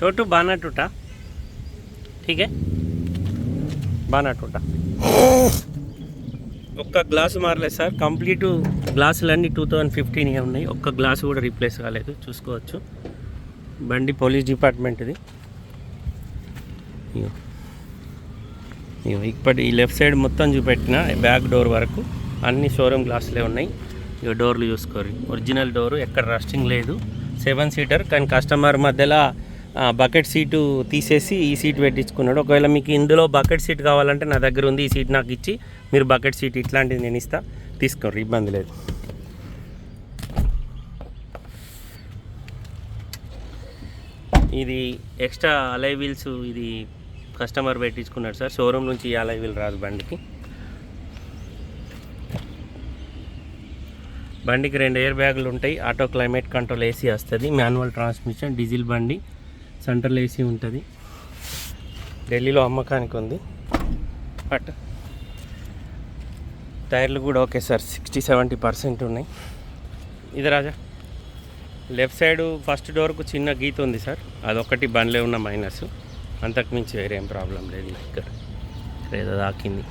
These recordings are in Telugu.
छोटू बाना टूटा ठीक है బాగా టూటా ఒక్క గ్లాసు మారలేదు సార్ కంప్లీట్ గ్లాసులన్నీ టూ థౌజండ్ ఫిఫ్టీన్ ఉన్నాయి ఒక్క గ్లాసు కూడా రీప్లేస్ కాలేదు చూసుకోవచ్చు బండి పోలీస్ డిపార్ట్మెంట్ది ఇగో. ఇగో ఇప్పటి ఈ లెఫ్ట్ సైడ్ మొత్తం చూపెట్టిన బ్యాక్ డోర్ వరకు అన్ని షోరూమ్ గ్లాసులే ఉన్నాయి ఇక డోర్లు చూసుకోరు ఒరిజినల్ డోరు ఎక్కడ రస్టింగ్ లేదు సెవెన్ సీటర్ కానీ కస్టమర్ మధ్యలో ఆ, బకెట్ సీటు తీసేసి ఈ సీట్ పెట్టించుకున్నాడు. ఒకవేళ మీకు ఇందులో బకెట్ సీట్ కావాలంటే నా దగ్గర ఉంది ఈ సీట్ నాకు ఇచ్చి మీరు బకెట్ సీట్ ఇట్లాంటిది నేను ఇస్తా. తీసుకోండి ఇబ్బంది లేదు. ఇది ఎక్స్ట్రా అలై వీల్స్ ఇది కస్టమర్ పెట్టించుకున్నాడు సార్. షోరూమ్ నుంచి ఈ అలై వీల్ రాదు బండికి. బండికి రెండు ఎయిర్ బ్యాగులు ఉంటాయి. ఆటో క్లైమేట్ కంట్రోల్ ఏసీ వస్తుంది మాన్యువల్ ట్రాన్స్మిషన్ డీజిల్ బండి సెంటర్లో ఏసీ ఉంటుంది. ఢిల్లీలో అమ్మకానికి ఉంది. బట్ టైర్లు కూడా okay sir sixty seventy percent ఉన్నాయి. ఇది రాజా లెఫ్ట్ సైడ్ ఫస్ట్ డోర్కు చిన్న గీత ఉంది సార్. అదొకటి బండ్లే ఉన్న మైనస్ అంతకుమించి వేరేం ప్రాబ్లం లేదు ఇక్కడ లేదా దాకింది.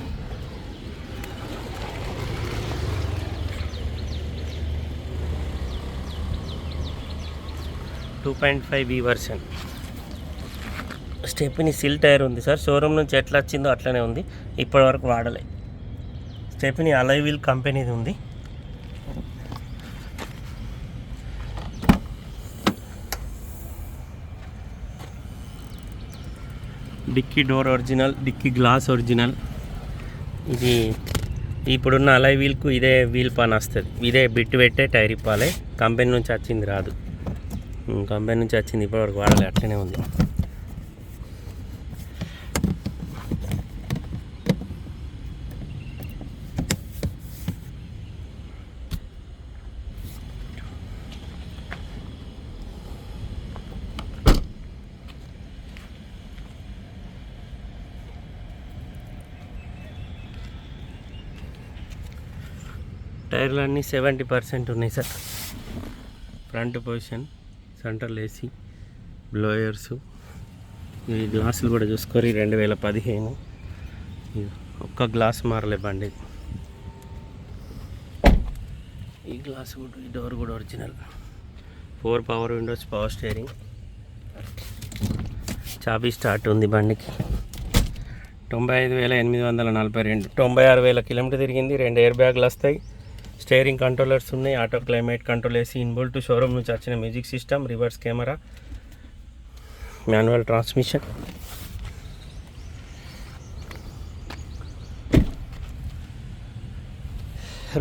టూ పాయింట్ ఫైవ్ ఈ వర్షన్. స్టెప్ని సిల్ టైర్ ఉంది సార్. షోరూమ్ నుంచి ఎట్లా వచ్చిందో అట్లనే ఉంది. ఇప్పటి వరకు వాడలే. స్టెప్ని అలై వీల్ కంపెనీది ఉంది. Dickey door original dickey glass original. ఇది ఇప్పుడున్న అలై వీల్కు ఇదే వీల్ పని వస్తుంది. ఇదే బిట్ పెట్టే టైర్ ఇప్పాలి. కంపెనీ నుంచి వచ్చింది రాదు. కంపెనీ నుంచి వచ్చింది ఇప్పటివరకు వాడలే. అట్లనే ఉంది. టైర్లు అన్నీ సెవెంటీ పర్సెంట్ ఉన్నాయి sir. Front position central AC blowers. ఈ గ్లాసులు కూడా చూసుకొని రెండు వేల పదిహేను. ఒక్క గ్లాస్ మారలే బండి. ఈ గ్లాస్ కూడా ఈ డోర్ కూడా original. Four power windows power steering. చాబీ start ఉంది బండికి. తొంభై ఐదు వేల ఎనిమిది వందల నలభై రెండు తొంభై ఆరు వేల కిలోమీటర్ తిరిగింది రెండు ఎయిర్ బ్యాగ్లు వస్తాయి. స్టేరింగ్ కంట్రోలర్స్ ఉన్నాయి ఆటో క్లైమేట్ కంట్రోల్ వేసి ఇన్బుల్ట్ షోరూమ్ నుంచి వచ్చిన music system reverse camera manual transmission.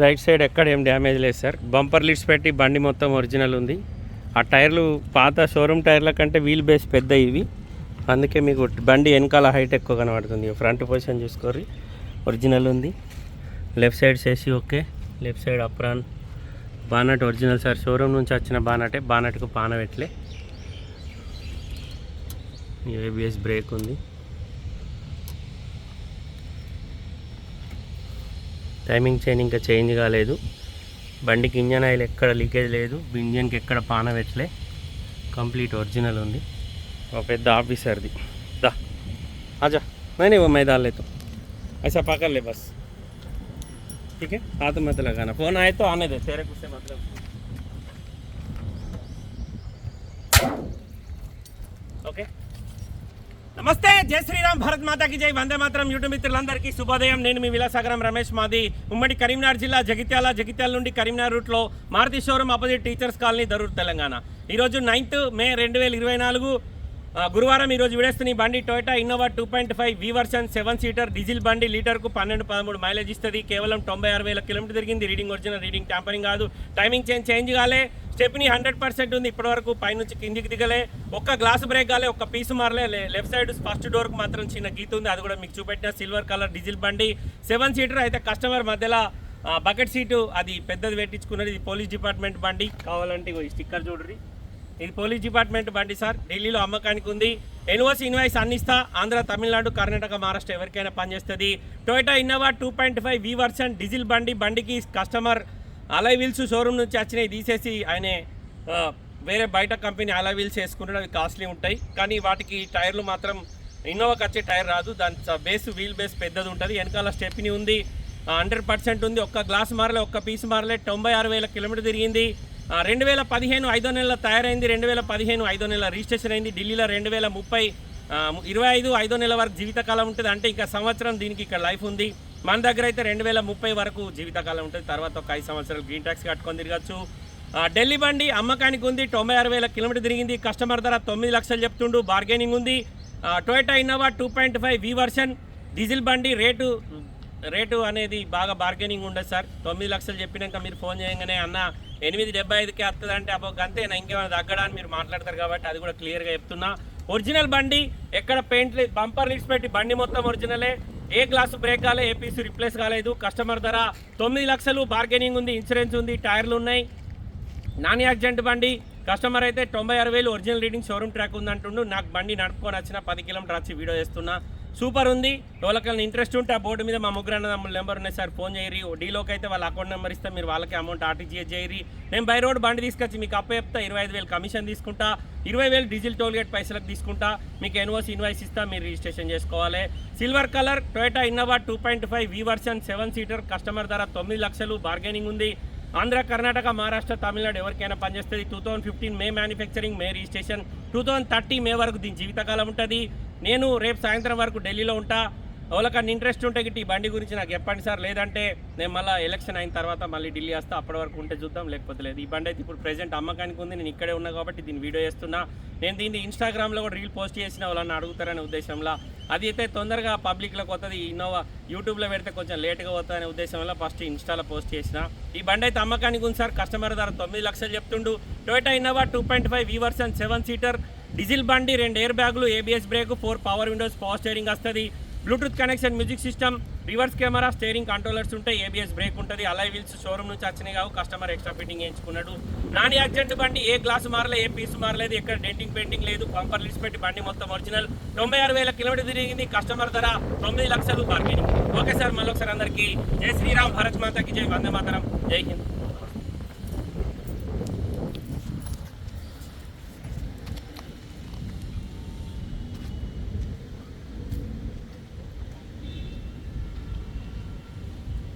Right side ఎక్కడ ఏం డ్యామేజ్ లేదు సార్. బంపర్ లిడ్స్ పెట్టి బండి మొత్తం ఒరిజినల్ ఉంది. ఆ టైర్లు పాత షోరూమ్ టైర్ల కంటే వీల్ బేస్ పెద్ద ఇవి. అందుకే మీకు బండి వెనకాల హైట్ ఎక్కువ కనబడుతుంది. ఫ్రంట్ పొజిషన్ చూసుకోర్రి. ఒరిజినల్ ఉంది. లెఫ్ట్ సైడ్ చేసి okay. Left side apron bonnet original sir. Showroom నుంచి వచ్చిన బానటే బానట్కు పాన పెట్లే ఏబిఎస్ బ్రేక్ ఉంది. టైమింగ్ చైన్ ఇంకా చేంజ్ కాలేదు. బండికి ఇంజన్ ఆయిల్ ఎక్కడ లీకేజ్ లేదు. ఇంజన్కి ఎక్కడ పాన పెట్టలే కంప్లీట్ ఒరిజినల్ ఉంది. ఒక పెద్ద ఆఫీసర్ది. దా. అజా నేను మైదాలేతో ఐసా పక్కర్లే బస్. लेता हूँ ऐसा पकड़ ले बस ठीक है हाथ मत लगाना फोन आए तो आने दे तेरे कुछ से मतलब ఓకే నమస్తే జై శ్రీరామ్ భారత్ మాతాకి జై వందే మాత్రం యూట్యూబ్ మిత్రులందరికీ శుభోదయం నేను మీ విలాసాగరం రమేష్ మాది ఉమ్మడి కరీంనగర్ జిల్లా జగిత్యాల జగిత్యాల నుండి కరీంనగర్ రూట్లో Maruti showroom opposite teachers colony Darur Telangana ఈరోజు నైన్త్ మే రెండు వేల ఇరవై నాలుగు ఆ, గురువారం ఈరోజు విడేస్తున్న ఈ బండి Toyota Innova two point five V version seven seater diesel బండి లీటర్కు పన్నెండు పదమూడు మైలేజ్ ఇస్తుంది. కేవలం తొంభై ఆరు వేల కిలోమీటర్ తిరిగింది. రీడింగ్ ఒరిజినల్ రీడింగ్ ట్యాంపరింగ్ కాదు. టైమింగ్ చేంజ్ చేంజ్ కాలే. స్టెప్ని హండ్రెడ్ పర్సెంట్ ఉంది. ఇప్పటివరకు పైనుంచి కిందికి దిగలే. ఒక్క గ్లాస్ బ్రేక్ కాలే ఒక్క పీస్ మారలే. లెఫ్ట్ సైడ్ ఫస్ట్ డోర్కి మాత్రం చిన్న గీత ఉంది. అది కూడా మీకు చూపెట్టిన సిల్వర్ కలర్ డీజిల్ బండి. సెవెన్ సీటర్ అయితే కస్టమర్ మధ్యలో బకెట్ సీటు అది పెద్దది పెట్టించుకున్నది. ఇది పోలీస్ డిపార్ట్మెంట్ బండి. కావాలంటే ఈ స్టిక్కర్ చూడరి ఇది పోలీస్ డిపార్ట్మెంట్ బండి సార్. ఢిల్లీలో అమ్మకానికి ఉంది. ఎన్ఓసి ఇన్వాయిస్ అందిస్తా ఆంధ్ర తమిళనాడు కర్ణాటక మహారాష్ట్ర ఎవరికైనా పనిచేస్తుంది. Toyota Innova two point five V version diesel బండి బండికి కస్టమర్ అలై వీల్స్ షోరూమ్ నుంచి వచ్చినాయి తీసేసి ఆయన వేరే బయట కంపెనీ అలా వీల్స్ వేసుకుంటే అవి కాస్ట్లీ ఉంటాయి. కానీ వాటికి టైర్లు మాత్రం ఇన్నోవాకి వచ్చే టైర్ రాదు. దాని బేస్ వీల్ బేస్ పెద్దది ఉంటుంది. వెనకాల స్టెప్ని ఉంది. హండ్రెడ్ పర్సెంట్ ఉంది. ఒక్క గ్లాస్ మారలే ఒక్క పీస్ మారలే. తొంభై ఆరు వేల కిలోమీటర్ తిరిగింది. రెండు వేల పదిహేను ఐదో నెలల తయారైంది రెండు వేల పదిహేను ఐదో నెలల రిజిస్ట్రేషన్ అయింది. ఢిల్లీలో రెండు వేల ముప్పై ఇరవై ఐదు ఐదో నెలల వరకు జీవితకాలం ఉంటుంది. అంటే ఇంకా సంవత్సరం దీనికి ఇక్కడ లైఫ్ ఉంది. మన దగ్గర అయితే రెండు వేల ముప్పై వరకు జీవితకాలం ఉంటుంది. తర్వాత ఒక ఐదు సంవత్సరాలు గ్రీన్ ట్యాక్స్ కట్టుకొని తిరగచ్చు. ఢిల్లీ బండి అమ్మకానికి ఉంది. తొంభై ఆరు వేల కిలోమీటర్ తిరిగింది. కస్టమర్ ధర తొమ్మిది లక్షలు చెప్తుండు. బార్గెనింగ్ ఉంది. Toyota Innova two point five V version diesel బండి రేటు రేటు అనేది బాగా బార్గెనింగ్ ఉండదు సార్. తొమ్మిది లక్షలు చెప్పినాక మీరు ఫోన్ చేయగానే అన్న ఎనిమిది డెబ్బై ఐదుకే వస్తుంది అంటే అబ్బో అంతేనా ఇంకేమైనా తగ్గడానికి మీరు మాట్లాడతారు కాబట్టి అది కూడా క్లియర్గా చెప్తున్నా. ఒరిజినల్ బండి ఎక్కడ పెయింట్ బంపర్ లిడ్స్ పెట్టి బండి మొత్తం ఒరిజినలే ఏ. గ్లాసు బ్రేక్ కాలే ఏ రిప్లేస్ కాలేదు. కస్టమర్ ధర తొమ్మిది లక్షలు బార్గెనింగ్ ఉంది ఇన్సూరెన్స్ ఉంది టైర్లు ఉన్నాయి. నాన్ యాక్సిడెంట్ బండి కస్టమర్ అయితే తొంభై ఆరు వేలు ఒరిజినల్ రీడింగ్ షోరూమ్ ట్రాక్ ఉందంటుండు. నాకు బండి నడుపుకొని వచ్చిన పది కిలోమీటర్ వచ్చి వీడియో చేస్తున్నా. సూపర్ ఉంది. ఎవరికైనా ఇంట్రెస్ట్ ఉంటే ఆ బోర్డు మీద మా ముగ్గురు అన్నదమ్ముల నెంబర్ ఉన్నాయి సార్. ఫోన్ చేయరి డీలోకి అయితే వాళ్ళ అకౌంట్ నెంబర్ ఇస్తే మీరు వాళ్ళకి అమౌంట్ ఆర్టీజీఎస్ చేయరి నేను బై రోడ్ బండి తీసుకొచ్చి మీకు అప్ప చెప్తా. ఇరవై ఐదు వేలు కమిషన్ తీసుకుంటా. ఇరవై వేలు డీజిల్ టోల్గేట్ పైసలకు తీసుకుంటా. మీకు ఎన్ఓసి ఇన్వాయిస్ ఇస్తా. మీరు రిజిస్ట్రేషన్ చేసుకోవాలి. Silver colour Toyota Innova two point five V version seven seater. Customer ధర తొమ్మిది లక్షలు. బార్గెనింగ్ ఉంది. ఆంధ్ర కర్ణాటక మహారాష్ట్ర తమిళనాడు ఎవరికైనా పనిచేస్తుంది two thousand fifteen May manufacturing May registration. Two thousand thirty May వరకు దీని జీవితకాలం ఉంటుంది. నేను రేపు సాయంత్రం వరకు ఢిల్లీలో ఉంటా. ఎవరికన్నా ఇంట్రెస్ట్ ఉంటే గిట్టి ఈ బండి గురించి నాకు చెప్పండి సార్. లేదంటే నేను మళ్ళీ ఎలక్షన్ అయిన తర్వాత మళ్ళీ ఢిల్లీ వస్తా. అప్పటి వరకు ఉంటే చూద్దాం లేకపోతే లేదు. ఈ బండి అయితే ఇప్పుడు ప్రెజెంట్ అమ్మకానికి ఉంది. నేను ఇక్కడే ఉన్నా కాబట్టి దీన్ని వీడియో చేస్తున్నా. నేను దీన్ని ఇన్స్టాగ్రామ్లో కూడా రీల్ పోస్ట్ చేసిన వాళ్ళని అడుగుతారనే ఉద్దేశంలో. అది అయితే తొందరగా పబ్లిక్లోకి వస్తుంది ఈ ఇన్నోవా యూట్యూబ్లో పెడితే కొంచెం లేట్గా పోతుందనే ఉద్దేశంలో ఫస్ట్ ఇన్స్టాలో పోస్ట్ చేసిన. ఈ బండి అయితే అమ్మకానికి ఉంది సార్. కస్టమర్ ధర తొమ్మిది లక్షలు చెప్తుండు. Toyota Innova two point five weavers and seven seater diesel బండి రెండు ఎయిర్ బ్యాగులు ABS brake four power windows power steering వస్తుంది. Bluetooth connection music system reverse camera steering controllers ఉంటాయి ఏబిఎస్ బ్రేక్ ఉంటుంది. అలై వీల్స్ షోరూమ్ నుంచి వచ్చినాయి కావు. కస్టమర్ ఎక్స్ట్రా ఫిట్టింగ్ వేయించుకున్నాడు నాన్ యాక్సిడెంట్ బండి ఏ గ్లాస్ మారలే ఏ పీస్ మారలేదు ఎక్కడ డెంటింగ్ పెయింటింగ్ లేదు. పంపర్ లిస్ట్ పెట్టి బండి మొత్తం ఒరిజినల్. తొంభై ఆరు వేల కిలోమీటర్ తిరిగింది. కస్టమర్ ధర తొమ్మిది లక్షలు బార్గెనింగ్ ఓకే సార్ మళ్ళొకసారి అందరికీ. జై శ్రీరామ్ భారత్ మాతకి జై వందే మాతరం. జై హింద్.